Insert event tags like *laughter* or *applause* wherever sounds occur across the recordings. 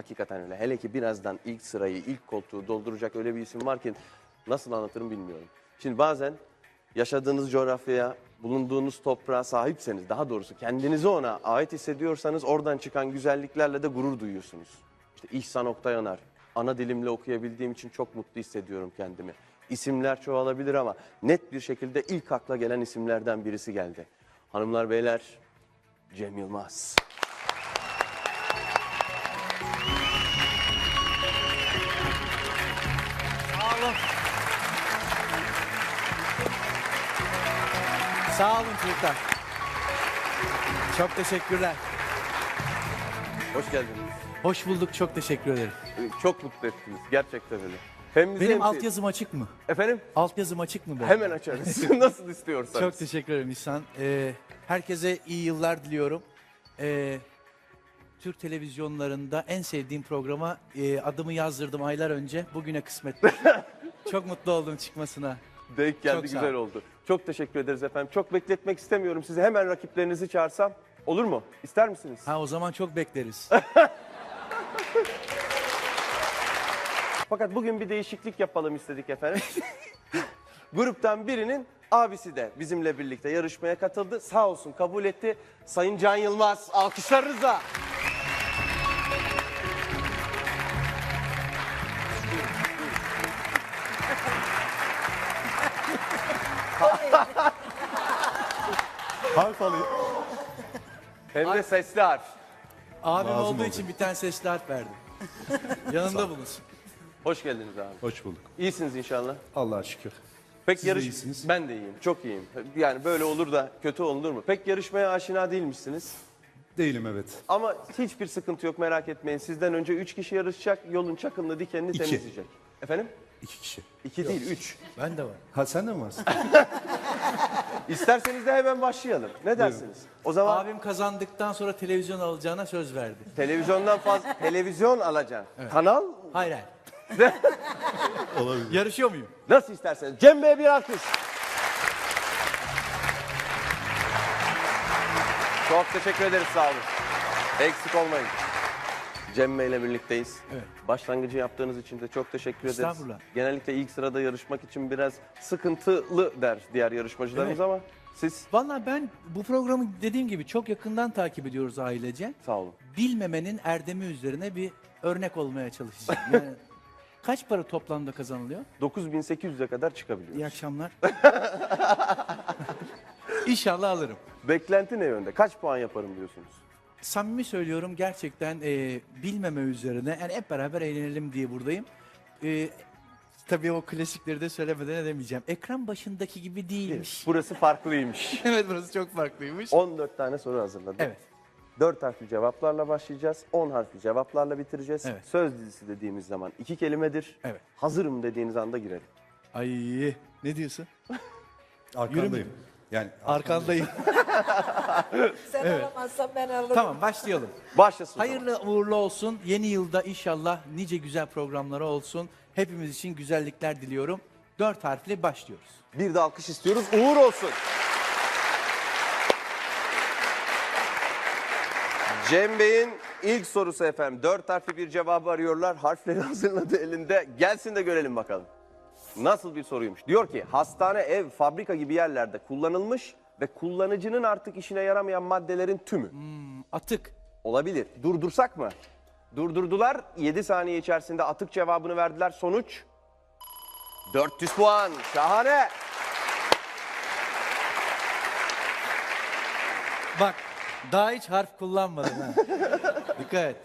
Hakikaten öyle. Hele ki birazdan ilk sırayı, ilk koltuğu dolduracak öyle bir isim var ki nasıl anlatırım bilmiyorum. Şimdi bazen yaşadığınız coğrafyaya, bulunduğunuz toprağa sahipseniz, daha doğrusu kendinizi ona ait hissediyorsanız oradan çıkan güzelliklerle de gurur duyuyorsunuz. İşte İhsan Oktayanar, ana dilimle okuyabildiğim için çok mutlu hissediyorum kendimi. İsimler çoğalabilir ama net bir şekilde ilk akla gelen isimlerden birisi geldi. Hanımlar beyler, Cem Yılmaz. Olun. Sağ olun çocuklar. Çok teşekkürler. Hoş geldiniz. Hoş bulduk. Çok teşekkür ederim. Çok mutlu ettiniz. Gerçekten öyle. Hem bizi Benim hem altyazım açık mı? Efendim? Altyazım açık mı benim? Hemen açarız. *laughs* Nasıl istiyorsanız. Çok teşekkür ederim İhsan. Ee, herkese iyi yıllar diliyorum. Ee, Türk televizyonlarında en sevdiğim programa e, adımı yazdırdım aylar önce. Bugüne kısmet. *laughs* Çok mutlu oldum çıkmasına. Denk geldi Çok sağ güzel ol. oldu. Çok teşekkür ederiz efendim. Çok bekletmek istemiyorum sizi. Hemen rakiplerinizi çağırsam. Olur mu? İster misiniz? Ha o zaman çok bekleriz. *laughs* Fakat bugün bir değişiklik yapalım istedik efendim. *laughs* Gruptan birinin abisi de bizimle birlikte yarışmaya katıldı. Sağ olsun kabul etti. Sayın Can Yılmaz alkışlarınızla. *laughs* Harf alayım. Hem de sesli harf. Abim Lazım olduğu oldu. için bir tane sesli harf verdim. *laughs* Yanında bulunsun. Hoş geldiniz abi. Hoş bulduk. İyisiniz inşallah. Allah'a şükür. Pek Siz de yarış iyisiniz. ben de iyiyim. Çok iyiyim. Yani böyle olur da kötü olunur mu? Pek yarışmaya aşina değilmişsiniz. Değilim evet. Ama hiçbir sıkıntı yok merak etmeyin. Sizden önce 3 kişi yarışacak. Yolun çakılını dikenini İki. temizleyecek. Efendim? İki kişi. 2 değil 3. Ben de var. Ha sen de mi varsın? *laughs* İsterseniz de hemen başlayalım. Ne dersiniz? O zaman Abim kazandıktan sonra televizyon alacağına söz verdi. televizyondan fazla *laughs* televizyon alacaksın. Kanal Hayır hayır. *laughs* Olabilir. Yarışıyor muyum? nasıl isterseniz. Cem Bey'e bir alkış. Çok teşekkür ederiz sağ olun. Eksik olmayın. Cem Bey ile birlikteyiz. Evet. Başlangıcı yaptığınız için de çok teşekkür ederiz. Estağfurullah. Genellikle ilk sırada yarışmak için biraz sıkıntılı der diğer yarışmacılarımız Evet. ama siz Vallahi ben bu programı dediğim gibi çok yakından takip ediyoruz ailece. sağ olun. Bilmemenin erdemi üzerine bir örnek olmaya çalışacağım. *laughs* Yani kaç para toplamda kazanılıyor? 9800'e kadar çıkabiliyoruz. İyi akşamlar. *laughs* İnşallah alırım. Beklenti ne yönde? Kaç puan yaparım diyorsunuz? Samimi söylüyorum gerçekten e, bilmeme üzerine yani hep beraber eğlenelim diye buradayım. E, tabii o klasikleri de söylemeden edemeyeceğim. Ekran başındaki gibi değilmiş. Burası farklıymış. *laughs* evet burası çok farklıymış. 14 tane soru hazırladım. Evet. 4 harfli cevaplarla başlayacağız. 10 harfli cevaplarla bitireceğiz. Evet. Söz dizisi dediğimiz zaman iki kelimedir. Evet. Hazırım dediğiniz anda girelim. Ay ne diyorsun? Arkandayım. Yani Arkandayım. *laughs* Sen alamazsan ben alırım. tamam başlayalım. Başlasın. Hayırlı uğurlu olsun. Yeni yılda inşallah nice güzel programları olsun. Hepimiz için güzellikler diliyorum. Dört harfli başlıyoruz. Bir de alkış istiyoruz. Uğur olsun. Cem Bey'in ilk sorusu efendim. Dört harfli bir cevabı arıyorlar. Harfleri *laughs* hazırladı elinde. Gelsin de görelim bakalım. Nasıl bir soruymuş? Diyor ki hastane, ev, fabrika gibi yerlerde kullanılmış ve kullanıcının artık işine yaramayan maddelerin tümü. Atık. Olabilir. Durdursak mı? Durdurdular. 7 saniye içerisinde atık cevabını verdiler. Sonuç 400 puan. Şahane. Bak daha hiç harf kullanmadım ha. *laughs* Dikkat et.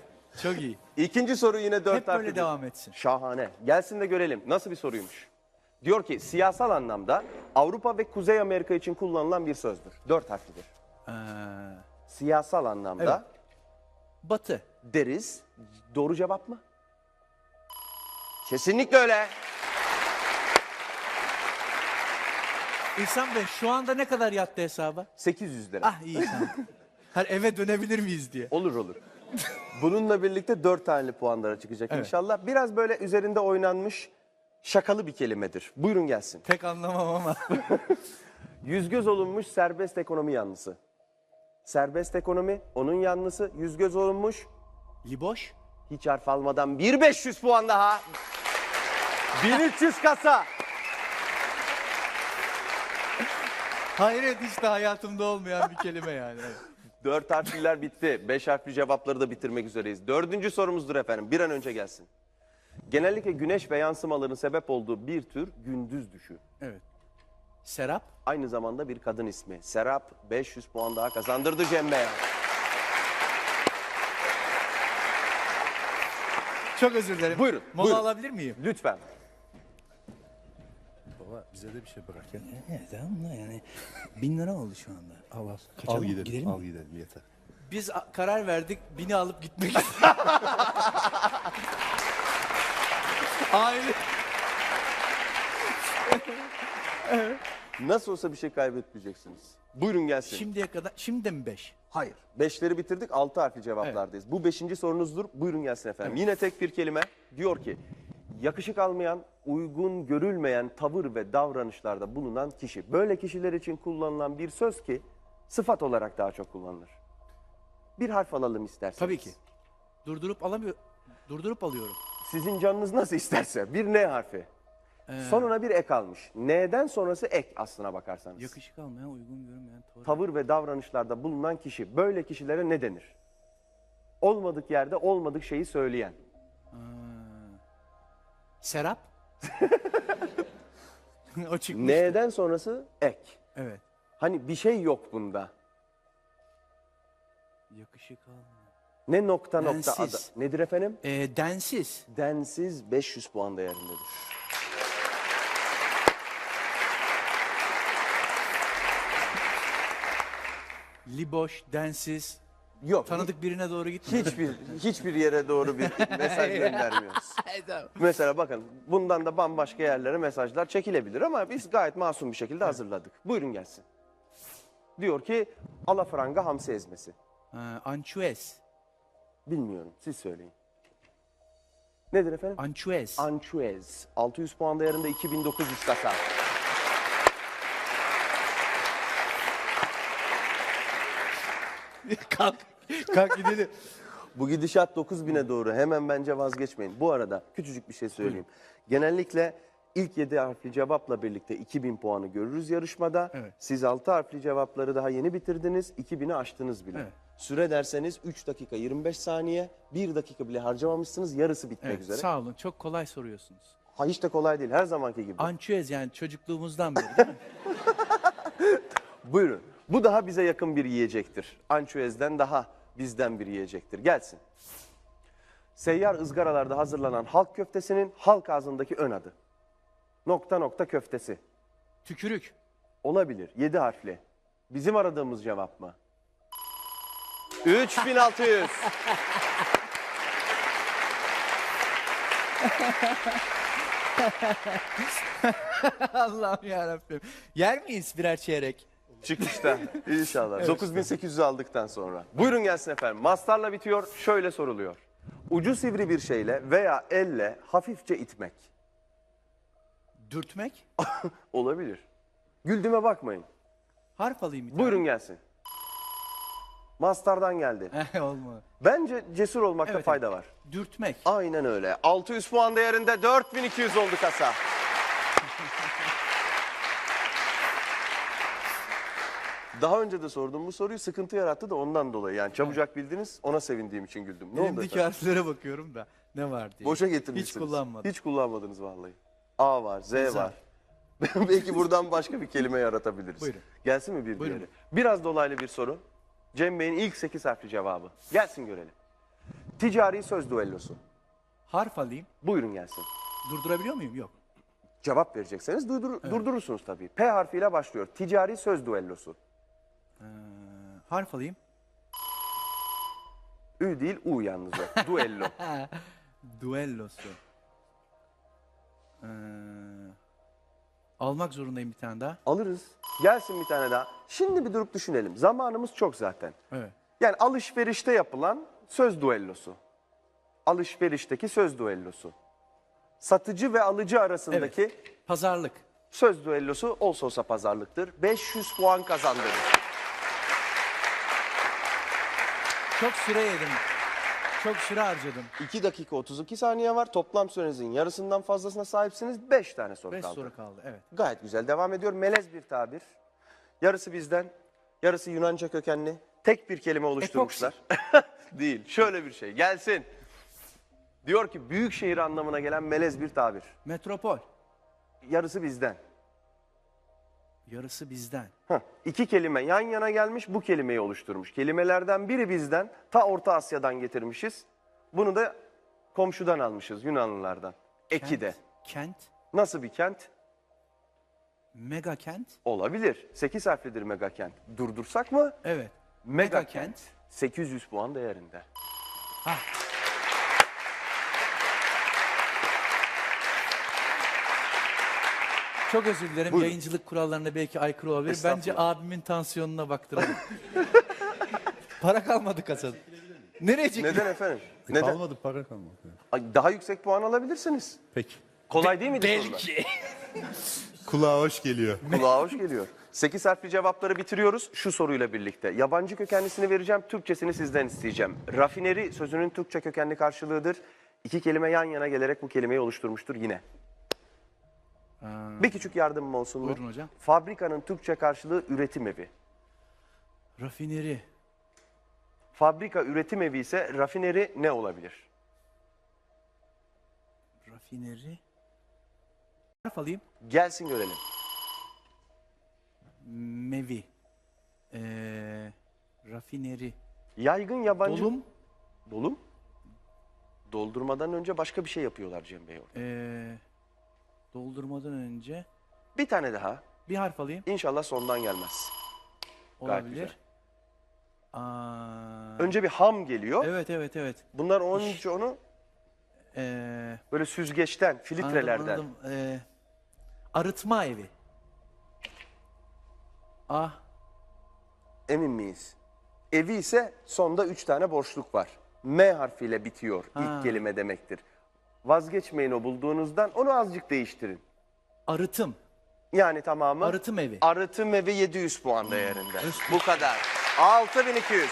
Çok iyi. İkinci soru yine 4 Hep böyle devam etsin. Şahane. Gelsin de görelim. Nasıl bir soruymuş? Diyor ki siyasal anlamda Avrupa ve Kuzey Amerika için kullanılan bir sözdür. 4 harflidir. Ee, Siyasal anlamda batı. deriz. Doğru cevap mı? Kesinlikle öyle. İhsan Bey şu anda ne kadar yattı hesaba? 800 lira. Ah iyi tamam. *laughs* Her eve dönebilir miyiz diye. Olur olur. Bununla birlikte 4 taneli puanlara çıkacak Evet. inşallah. Biraz böyle üzerinde oynanmış şakalı bir kelimedir. Buyurun gelsin. Pek anlamam ama. *laughs* Yüz göz olunmuş serbest ekonomi yanlısı. Serbest ekonomi onun yanlısı yüz göz olunmuş Liboş. Hiç harf almadan bir 500 puan daha. 1300 kasa. Hayret işte hayatımda olmayan bir kelime yani. Evet. *laughs* Dört harfliler bitti. Beş harfli cevapları da bitirmek üzereyiz. Dördüncü sorumuzdur efendim. Bir an önce gelsin. Genellikle güneş ve yansımaların sebep olduğu bir tür gündüz düşü. evet. Serap. Aynı zamanda bir kadın ismi. Serap 500 puan daha kazandırdı Cem Bey'e. Çok özür dilerim. Buyurun, Mola buyurun. alabilir miyim? Lütfen. Baba bize de bir şey bırak ya. Evet tamam da yani bin lira oldu şu anda. Al al. Al gidelim, Gidelim al mi? gidelim yeter. Biz karar verdik bini alıp gitmek *laughs* Aile. Nasıl olsa bir şey kaybetmeyeceksiniz. Buyurun gelsin. Şimdiye kadar, şimdi mi beş? Hayır. Beşleri bitirdik. Altı harfli cevaplardayız. Bu beşinci sorunuzdur. Buyurun gelsin efendim. Yine tek bir kelime. Diyor ki yakışık almayan, uygun görülmeyen tavır ve davranışlarda bulunan kişi. Böyle kişiler için kullanılan bir söz ki sıfat olarak daha çok kullanılır. Bir harf alalım isterseniz. Tabii ki. Durdurup alamıyor. Durdurup alıyorum. Sizin canınız nasıl isterse. Bir N harfi. Sonuna bir ek almış. N'den sonrası ek aslına bakarsanız. Yakışık almayan, uygun görünmeyen tavır. tavır ve davranışlarda bulunan kişi. Böyle kişilere ne denir? Olmadık yerde olmadık şeyi söyleyen. Serap. *laughs* o. N'den sonrası ek. Evet. Hani bir şey yok bunda. Yakışık almayan. Ne nokta nokta Densiz. adı. Nedir efendim? Ee, densiz. Densiz 500 puan değerindedir. Liboş, densiz. Yok. Tanıdık birine doğru gitmiyor. Hiçbir hiçbir yere doğru bir mesaj göndermiyoruz. *laughs* Mesela bakın bundan da bambaşka yerlere mesajlar çekilebilir ama biz gayet masum bir şekilde hazırladık. Buyurun gelsin. Diyor ki alafranga hamsi ezmesi. Ha, ançuez. Bilmiyorum siz söyleyin. Nedir efendim? Ançuez. Anchuez. 600 puan değerinde 2900 kasa. *laughs* kalk. Kalk gidelim. *laughs* Bu gidişat 9000'e doğru. Hemen bence vazgeçmeyin. Bu arada küçücük bir şey söyleyeyim. Genellikle ilk 7 harfli cevapla birlikte 2000 puanı görürüz yarışmada. Evet. Siz 6 harfli cevapları daha yeni bitirdiniz. 2000'i aştınız bile. Evet. Süre derseniz 3 dakika 25 saniye. 1 dakika bile harcamamışsınız. Yarısı bitmek Evet, üzere. sağ olun. Çok kolay soruyorsunuz. Ha, hiç de kolay değil. Her zamanki gibi. Ançuez yani çocukluğumuzdan beri değil mi? *laughs* Buyurun. Bu daha bize yakın bir yiyecektir. Ançuez'den daha bizden bir yiyecektir. Gelsin. Seyyar ızgaralarda hazırlanan halk köftesinin halk ağzındaki ön adı. Nokta nokta köftesi. Tükürük. Olabilir. 7 harfli. Bizim aradığımız cevap mı? 3600. *laughs* Allah'ım yarabbim. Yer miyiz birer çeyrek? Çıkışta inşallah. 9800'ü aldıktan sonra. Buyurun gelsin efendim. Mastarla bitiyor. Şöyle soruluyor. Ucu sivri bir şeyle veya elle hafifçe itmek. Dürtmek. *laughs* Olabilir. Güldüğüme bakmayın. Harf alayım bir tane. Buyurun gelsin. Mastardan geldi. *laughs* Olma. Bence cesur olmakta Evet, fayda var. Dürtmek. Aynen öyle. 600 puan değerinde 4200 oldu kasa. *laughs* Daha önce de sordum bu soruyu sıkıntı yarattı da ondan dolayı. Yani çabucak bildiniz ona sevindiğim için güldüm. Ne oldu Elimdeki efendim? harflere bakıyorum da ne var diye. Boşa getirmişsiniz. Hiç kullanmadım. Hiç kullanmadınız vallahi. A var, Z Güzel. var. *laughs* Belki buradan başka bir kelime yaratabiliriz. Buyurun. Gelsin mi bir Buyurun. diğeri? Biraz dolaylı bir soru. Cem Bey'in ilk 8 harfli cevabı. Gelsin görelim. Ticari söz düellosu. Harf alayım. Buyurun gelsin. Durdurabiliyor muyum? Yok. Cevap verecekseniz durdur- durdurursunuz tabii. P harfiyle başlıyor. Ticari söz düellosu. Ee, harf alayım. Ü değil U yalnız. *laughs* Duello. Duellosu. Ee, almak zorundayım bir tane daha. Alırız. Gelsin bir tane daha. Şimdi bir durup düşünelim. Zamanımız çok zaten. Evet. Yani alışverişte yapılan söz düellosu. Alışverişteki söz düellosu. Satıcı ve alıcı arasındaki Pazarlık. söz düellosu olsa olsa pazarlıktır. 500 puan kazandırır. Çok süre yedim. Çok süre harcadım. 2 dakika 32 saniye var. Toplam sürenizin yarısından fazlasına sahipsiniz. 5 tane soru 5 kaldı. soru kaldı. Evet. Gayet güzel. Devam ediyor. Melez bir tabir. Yarısı bizden, yarısı Yunanca kökenli. Tek bir kelime oluşturmuşlar. *laughs* Değil. Şöyle bir şey. Gelsin. Diyor ki büyük şehir anlamına gelen melez bir tabir. Metropol. Yarısı bizden. Yarısı bizden. Heh, iki kelime yan yana gelmiş bu kelimeyi oluşturmuş. Kelimelerden biri bizden ta Orta Asya'dan getirmişiz. Bunu da komşudan almışız Yunanlılardan. Eki de. Kent. Nasıl bir kent? Mega kent. Olabilir. 8 harflidir mega kent. Durdursak mı? Evet. Mega, Mega kent. kent. 800 puan değerinde. Ha. Çok özür dilerim. Buyurun. Yayıncılık kurallarına belki aykırı olabilir. Bence abimin tansiyonuna baktıralım. *laughs* Para kalmadı kasada. Nereye çekiyor? Neden efendim? Neden? Kalmadı para kalmadı. Ay, Daha yüksek puan alabilirsiniz. Peki. Kolay değil miydi sorular? Belki. *laughs* Kulağa hoş geliyor. Kulağa hoş geliyor. 8 harfli cevapları bitiriyoruz şu soruyla birlikte. Yabancı kökenlisini vereceğim, Türkçesini sizden isteyeceğim. Rafineri sözünün Türkçe kökenli karşılığıdır. İki kelime yan yana gelerek bu kelimeyi oluşturmuştur yine. Bir küçük yardımım olsun mu? Buyurun hocam. Fabrikanın Türkçe karşılığı üretim evi. Rafineri. Fabrika üretim evi ise rafineri ne olabilir? Rafineri. Harf alayım. Gelsin görelim. Mevi. Ee, rafineri. Yaygın yabancı... Dolum. Dolum? Doldurmadan önce başka bir şey yapıyorlar Cem Bey orada. Ee, doldurmadan önce Bir tane daha. bir harf alayım. İnşallah sondan gelmez. Gayet Olabilir. güzel. Aa, Önce bir ham geliyor. evet evet evet. Bunlar onun için onu Ee, böyle süzgeçten, filtrelerden. Anladım, anladım. Ee, arıtma evi. Ah, Emin miyiz? Evi ise sonda üç tane boşluk var. M harfiyle bitiyor Ha. ilk kelime demektir. Vazgeçmeyin o bulduğunuzdan onu azıcık değiştirin. arıtım. Yani tamamı Arıtım evi. arıtım evi 700 puan değerinde. Bu kadar. 6200.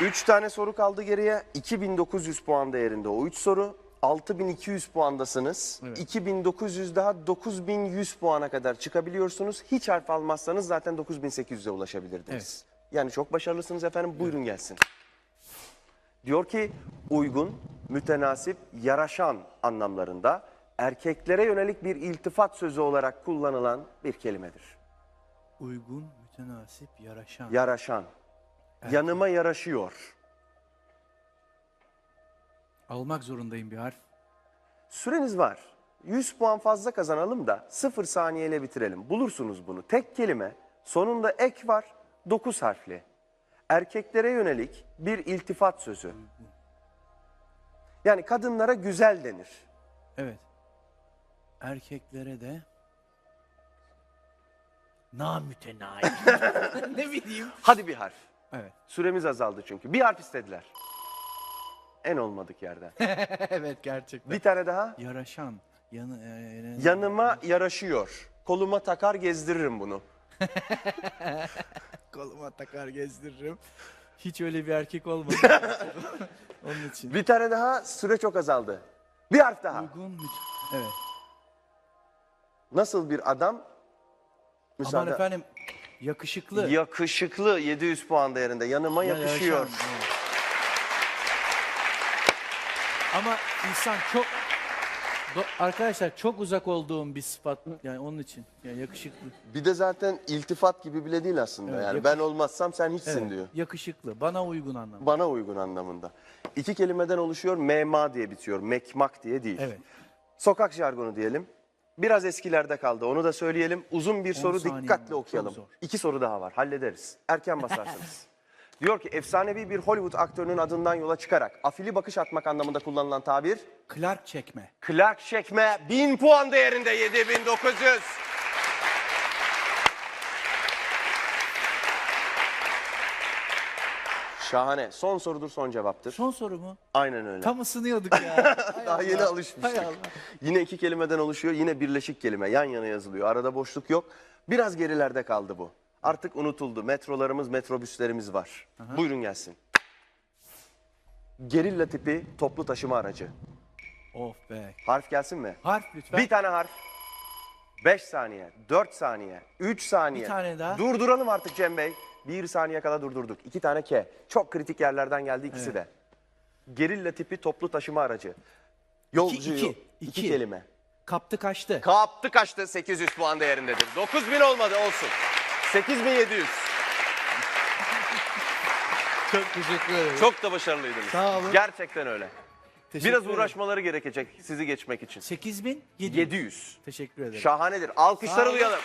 Üç tane soru kaldı geriye. 2900 puan değerinde o üç soru. 6200 puandasınız. 2900 daha 9100 puana kadar çıkabiliyorsunuz. Hiç harf almazsanız zaten 9800'e ulaşabilirdiniz. Yani çok başarılısınız efendim. Buyurun gelsin. Diyor ki uygun, mütenasip, yaraşan anlamlarında erkeklere yönelik bir iltifat sözü olarak kullanılan bir kelimedir. Uygun, mütenasip, yaraşan. Yaraşan. Yanıma yaraşıyor. Almak zorundayım bir harf. Süreniz var. 100 puan fazla kazanalım da 0 saniyeyle bitirelim. Bulursunuz bunu. Tek kelime, sonunda ek var, 9 harfli. Erkeklere yönelik bir iltifat sözü. Yani kadınlara güzel denir. Evet. Erkeklere de namütenayi. *laughs* ne bileyim. Hadi bir harf. Evet. Süremiz azaldı çünkü. Bir harf istediler. En olmadık yerden. *laughs* evet gerçekten. Bir tane daha. Yaraşan. Yanı, e, Yanıma yaraşıyor. Koluma takar gezdiririm bunu. *laughs* koluma takar gezdiririm. Hiç öyle bir erkek olmadı. *laughs* Onun için. Bir tane daha. Süre çok azaldı. Bir harf daha. Uygun müt- Evet. Nasıl bir adam? Aman Müsaade. efendim yakışıklı. Yakışıklı 700 puan değerinde. Yanıma Ya- yakışıyor. yaşam, evet. Ama insan çok Do- arkadaşlar çok uzak olduğum bir sıfat yani onun için yani yakışıklı. Bir de zaten iltifat gibi bile değil aslında. Evet, yani yakış- ben olmazsam sen hiçsin Evet, diyor. yakışıklı. Bana uygun anlamda. Bana uygun anlamında. İki kelimeden oluşuyor. Mema diye bitiyor. Mekmak diye değil. Evet. Sokak jargonu diyelim. Biraz eskilerde kaldı. Onu da söyleyelim. Uzun bir soru saniye dikkatle var, çok okuyalım. zor. İki soru daha var. Hallederiz. Erken basarsınız. *laughs* Diyor ki efsanevi bir Hollywood aktörünün adından yola çıkarak afili bakış atmak anlamında kullanılan tabir Clark çekme. Clark çekme 1000 puan değerinde 7900. Şahane. Son sorudur son cevaptır. Son soru mu? Aynen öyle. Tam ısınıyorduk ya. *laughs* Hay Daha Allah. yeni alışmıştık. Hay Allah. Yine iki kelimeden oluşuyor. Yine birleşik kelime. Yan yana yazılıyor. Arada boşluk yok. Biraz gerilerde kaldı bu. Artık unutuldu. Metrolarımız, metrobüslerimiz var. Buyurun gelsin. Gerilla tipi toplu taşıma aracı. Of be. Harf gelsin mi? Harf lütfen. Bir tane harf. 5 saniye, 4 saniye, 3 saniye. Bir tane daha. Durduralım artık Cem Bey. 1 saniye kadar durdurduk. 2 tane K. Çok kritik yerlerden geldi ikisi de. Gerilla tipi toplu taşıma aracı. Yolcu, iki, iki, iki. kelime. Kaptı kaçtı. Kaptı kaçtı 800 puan değerindedir. 9000 olmadı olsun. 8700. Çok teşekkür ederim. Çok da başarılıydınız. Sağ olun. Gerçekten öyle. Teşekkür Biraz ederim. uğraşmaları gerekecek sizi geçmek için. 8700. 700. Teşekkür ederim. Şahanedir. Alkışları duyalım.